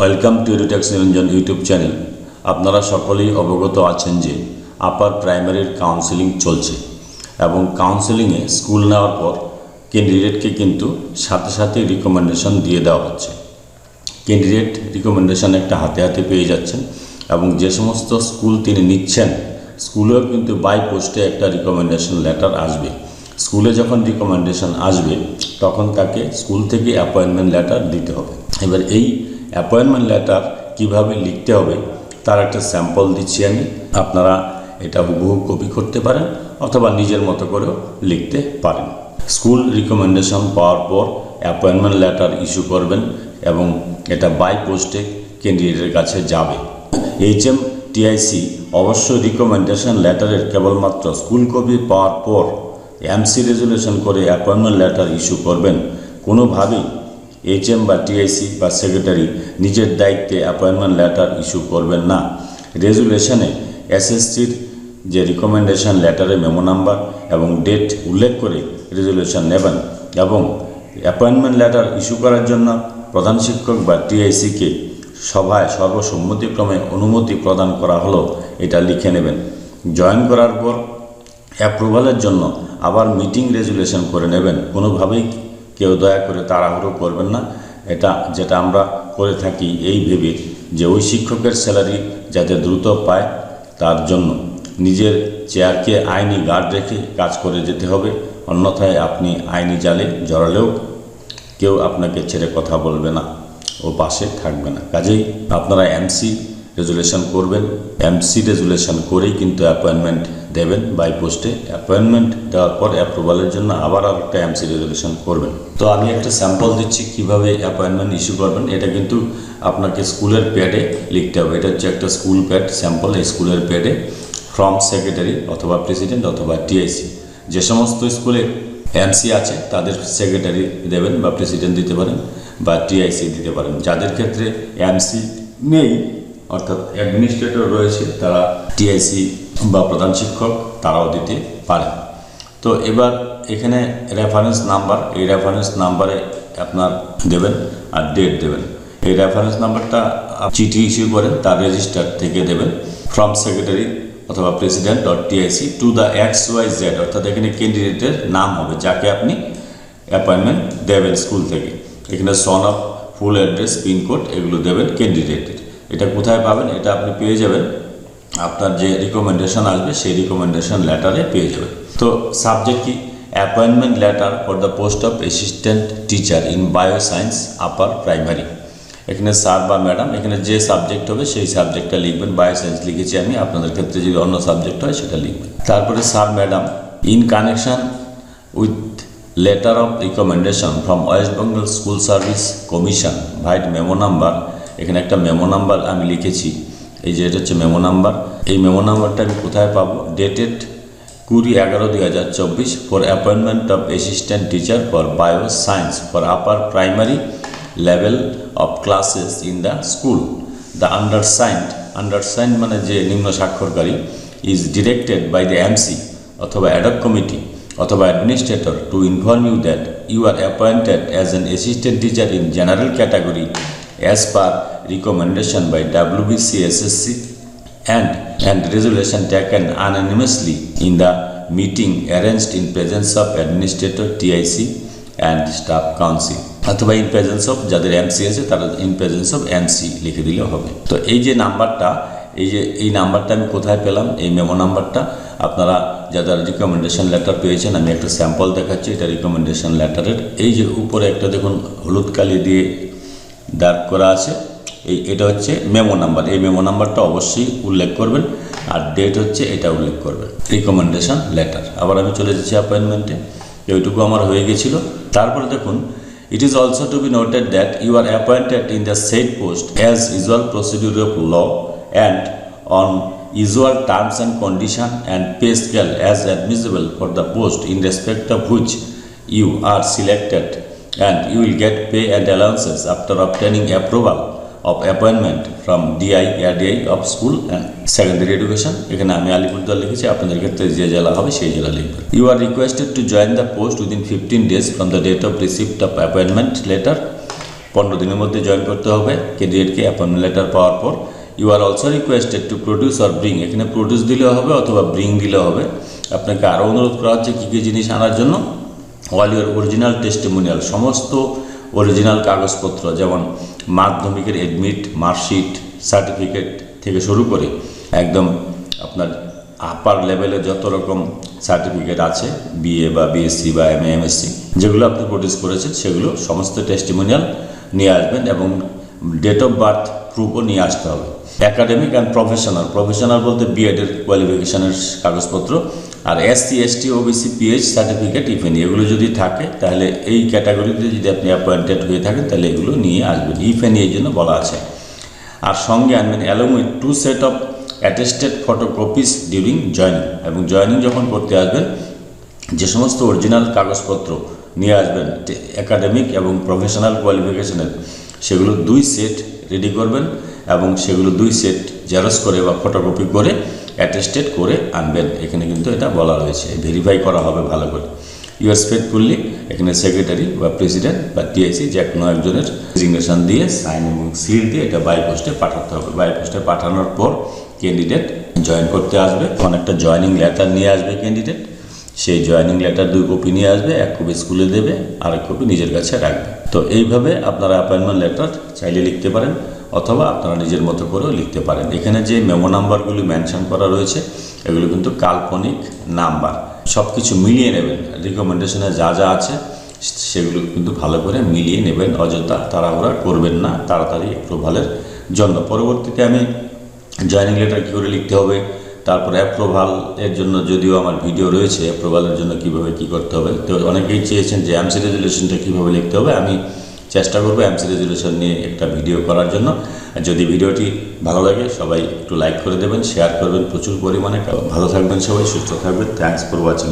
Welcome to Edutex Niranjan YouTube channel. আপনারা সকলেই অবগত আছেন যে আপার প্রাইমারির কাউন্সেলিং চলছে এবং কাউন্সেলিংয়ে স্কুল নেওয়ার পর ক্যান্ডিডেটকে কিন্তু সাথে সাথে রিকমেন্ডেশন দিয়ে দেওয়া হচ্ছে। ক্যান্ডিডেট রিকমেন্ডেশন একটা হাতে হাতে পেয়ে যাচ্ছেন এবং যে সমস্ত স্কুল তিনি নিচ্ছেন, স্কুলেও কিন্তু বাই পোস্টে একটা রিকমেন্ডেশন লেটার আসবে। স্কুলে যখন রিকমেন্ডেশন আসবে, তখন তাকে স্কুল থেকে অ্যাপয়েন্টমেন্ট লেটার দিতে হবে। এবার এই অ্যাপয়েন্টমেন্ট লেটার কীভাবে লিখতে হবে, তার একটা স্যাম্পল দিচ্ছি আমি। আপনারা এটা হুবহু কপি করতে পারেন অথবা নিজের মতো করেও লিখতে পারেন। স্কুল রিকমেন্ডেশন পাওয়ার পর অ্যাপয়েন্টমেন্ট লেটার ইস্যু করবেন এবং এটা বাই পোস্টে ক্যান্ডিডেটের কাছে যাবে। এইচ এম টিআইসি অবশ্যই রিকমেন্ডেশন লেটারের কেবলমাত্র স্কুল কপি পাওয়ার পর এমসি রেজুলেশন করে অ্যাপয়েন্টমেন্ট লেটার ইস্যু করবেন। কোনোভাবেই এইচএম বা টিআইসি বা সেক্রেটারি নিজের দায়িত্বে অ্যাপয়েন্টমেন্ট লেটার ইস্যু করবেন না। রেজুলেশনে এসএসসির যে রিকমেন্ডেশন লেটারে মেমো নাম্বার এবং ডেট উল্লেখ করে রেজুলেশন নেবেন এবং অ্যাপয়েন্টমেন্ট লেটার ইস্যু করার জন্য প্রধান শিক্ষক বা টিআইসিকে সভায় সর্বসম্মতিক্রমে অনুমতি প্রদান করা হলো, এটা লিখে নেবেন। জয়েন করার পর অ্যাপ্রুভালের জন্য আবার মিটিং রেজুলেশন করে নেবেন। কোনোভাবেই কেউ দয়া করে তাড়াহুড়ো করবেন না। এটা যেটা আমরা করে থাকি এই ভেবে যে ওই শিক্ষকের স্যালারি যাতে দ্রুত পায়, তার জন্য নিজের চেয়ারকে আইনি গার্ড রেখে কাজ করে যেতে হবে। অন্যথায় আপনি আইনি জালে জড়ালেও কেউ আপনাকে ছেড়ে কথা বলবে না ও পাশে থাকবে না। কাজেই আপনারা এমসি রেজুলেশন করবেন এমসি রেজুলেশন করেই কিন্তু অ্যাপয়েন্টমেন্ট দেবেন বাই পোস্টে অ্যাপয়েন্টমেন্ট দেওয়ার পর অ্যাপ্রুভালের জন্য আবার আর একটা এমসি রেজুলেশন করবেন। তো আমি একটা স্যাম্পল দিচ্ছি, কীভাবে অ্যাপয়েন্টমেন্ট ইস্যু করবেন, এটা কিন্তু আপনাকে স্কুলের প্যাডে লিখতে হবে। এটা হচ্ছে একটা স্কুল প্যাড স্যাম্পল এই স্কুলের প্যাডে ফ্রম সেক্রেটারি অথবা প্রেসিডেন্ট অথবা টিআইসি যে সমস্ত স্কুলে এমসি আছে, তাদের সেক্রেটারি দেবেন বা প্রেসিডেন্ট দিতে পারেন বা টিআইসি দিতে পারেন। যাদের ক্ষেত্রে এমসি নেই অর্থাৎ অ্যাডমিনিস্ট্রেটর রয়েছে, তারা টিআইসি বা প্রধান শিক্ষক, তারাও দিতে পারেন তো এবার এখানে রেফারেন্স নাম্বার এই রেফারেন্স নাম্বারে আপনার দেবেন আর ডেট দেবেন। এই রেফারেন্স নাম্বারটা চিঠি ইস্যু করেন, তার রেজিস্টার থেকে দেবেন। ফ্রম সেক্রেটারি অথবা president dot TIC to the X Y Z অর্থাৎ এখানে ক্যান্ডিডেটের নাম হবে, যাকে আপনি অ্যাপয়েন্টমেন্ট দেবেন স্কুল থেকে। এখানে son of full address pincode এগুলো দেবেন ক্যান্ডিডেটের এটা কোথায় পাবেন এটা আপনি পেয়ে যাবেন। আপনার যে রিকমেন্ডেশন আসবে, সেই রিকমেন্ডেশন লেটারে পেয়ে যাবেন। তো সাবজেক্ট কি? Appointment letter for the post of assistant teacher in bio science upper primary এখানে স্যার বা ম্যাডাম এখানে যে সাবজেক্ট হবে, সেই সাবজেক্টটা লিখবেন। বায়ো সায়েন্স লিখেছি আমি, আপনাদের ক্ষেত্রে যদি অন্য সাবজেক্ট হয়, সেটা লিখবেন। তারপরে sir madam in connection with letter of recommendation from West Bengal school service commission vide memo number এখানে একটা মেমো নাম্বার আমি লিখেছি। এই যে এটা হচ্ছে মেমো নাম্বার এই মেমো নাম্বারটা আমি কোথায় পাবো? ডেটেড কুড়ি এগারো দুই হাজার চব্বিশ for appointment of assistant teacher for bio science for upper primary level of classes in the school the undersigned undersigned মানে যে নিম্ন স্বাক্ষরকারী is directed by the MC অথবা অ্যাডক কমিটি অথবা administrator to inform you that you are appointed as an assistant teacher in general category as per recommendation by WBCSSC and and resolution taken unanimously in the meeting arranged in presence of administrator TIC and staff council. অথবা in presence of যাদের MC আছে, তারা in presence of MC লিখে দিলেও হবে। তো এই যে নাম্বারটা, এই যে, এই নাম্বারটা আমি কোথায় পেলাম, এই মেমো নাম্বারটা, আপনারা যাদের রিকমেন্ডেশন লেটার পেয়েছেন, আমি একটা স্যাম্পল দেখাচ্ছি, এটা রিকমেন্ডেশন লেটারের এই যে উপরে একটা দেখুন, হলুদ কালি দিয়ে ডার্ক করা আছে। এই এটা হচ্ছে মেমো নাম্বার এই মেমো নাম্বারটা অবশ্যই উল্লেখ করবেন। আর ডেট হচ্ছে এটা উল্লেখ করবেন। রিকমেন্ডেশন লেটার আবার আমি চলে যাচ্ছি অ্যাপয়েন্টমেন্টে এইটুকু আমার হয়ে গেছিল। তারপরে দেখুন it is also to be noted that you are appointed in the set post as usual procedure of law and on usual terms and condition and pay scale as admissible for the post in respect of which you are selected. And you will get pay and allowances after obtaining approval of appointment from DI RDI of school and secondary education. এখানে আমি আলিপুরদুয়ার লিখেছি, আপনাদের ক্ষেত্রে যে জেলা হবে সেই জেলা লিখবেন you are requested to join the post within fifteen days from the date of receipt of appointment letter পনেরো দিনের মধ্যে জয়েন করতে হবে। ক্যান্ডিডেটকে অ্যাপয়েন্টমেন্ট লেটার পাওয়ার পর you are also requested to produce or bring এখানে প্রডিউস দিলেও হবে অথবা ব্রিং দিলেও হবে। আপনাকে আরও অনুরোধ করা হচ্ছে কী কী জিনিস আনার জন্য। ইউর অরিজিনাল টেস্টিমোনিয়াল, সমস্ত অরিজিনাল কাগজপত্র, যেমন মাধ্যমিকের এডমিট মার্কশিট সার্টিফিকেট থেকে শুরু করে একদম আপনার আপার লেভেলে যত রকম সার্টিফিকেট আছে বিএ বা বিএসসি বা এম এমএসসি যেগুলো আপনি প্রডিউস করেছেন, সেগুলো সমস্ত টেস্টিমোনিয়াল নিয়ে আসবেন এবং ডেট অফ বার্থ প্রুফও নিয়ে আসতে হবে। একাডেমিক অ্যান্ড প্রফেশনাল প্রফেশনাল বলতে বিএডের কোয়ালিফিকেশনের কাগজপত্র আর SC ST OBC PH certificate if any এগুলো যদি থাকে, তাহলে এই ক্যাটাগরিতে যদি আপনি অ্যাপয়েন্টেড হয়ে থাকেন, তাহলে এগুলো নিয়ে আসবেন। ইফেনি এই জন্য বলা আছে। আর সঙ্গে আনবেন along with two set of attested photocopies during joining এবং জয়নিং যখন করতে আসবেন, যে সমস্ত অরিজিনাল কাগজপত্র নিয়ে আসবেন একাডেমিক এবং প্রফেশনাল কোয়ালিফিকেশনের সেগুলো দুই সেট রেডি করবেন এবং সেগুলো দুই সেট জেরক্স করে বা ফটোকপি করে অ্যাটেস্টেড করে আনবেন। এখানে কিন্তু এটা বলা রয়েছে। ভেরিফাই করা হবে ভালো করে। ইউএস ফেডফুল্লি এখানে সেক্রেটারি বা প্রেসিডেন্ট বা টিআইসি যে কোনো একজনের রেজিগনেশন দিয়ে সাইন এবং সিল দিয়ে এটা বাই পোস্টে পাঠাতে হবে। বাই পোস্টে পাঠানোর পর ক্যান্ডিডেট জয়েন করতে আসবে। অনেকটা জয়নিং লেটার নিয়ে আসবে ক্যান্ডিডেট সেই জয়নিং লেটার দুই কপি নিয়ে আসবে, এক কপি স্কুলে দেবে আর এক কপি নিজের কাছে রাখবে। তো এইভাবে আপনারা অ্যাপয়েন্টমেন্ট লেটার চাইলে লিখতে পারেন, অথবা আপনারা নিজের মতো করেও লিখতে পারেন। এখানে যে মেমো নাম্বারগুলি মেনশন করা রয়েছে, এগুলো কিন্তু কাল্পনিক নাম্বার। সব কিছু মিলিয়ে নেবেন রিকমেন্ডেশনে যা যা আছে, সেগুলো কিন্তু ভালো করে মিলিয়ে নেবেন, অযথা তাড়াহুড়া করবেন না, তাড়াতাড়ি অ্যাপ্রুভালের জন্য। পরবর্তীতে আমি জয়নিং লেটার কী করে লিখতে হবে তারপর অ্যাপ্রোভাল এর জন্য যদিও আমার ভিডিও রয়েছে অ্যাপ্রোভালের জন্য কীভাবে কি করতে হবে, তো অনেকেই চেয়েছেন যে এমসি রেজুলেশনটা কীভাবে লিখতে হবে, আমি চেষ্টা করব এমসি রেজুলেশন নিয়ে একটা ভিডিও করার জন্য। যদি ভিডিওটি ভালো লাগে, সবাই একটু লাইক করে দেবেন শেয়ার করবেন প্রচুর পরিমাণে। ভালো থাকবেন সবাই, সুস্থ থাকবেন থ্যাংকস ফর ওয়াচিং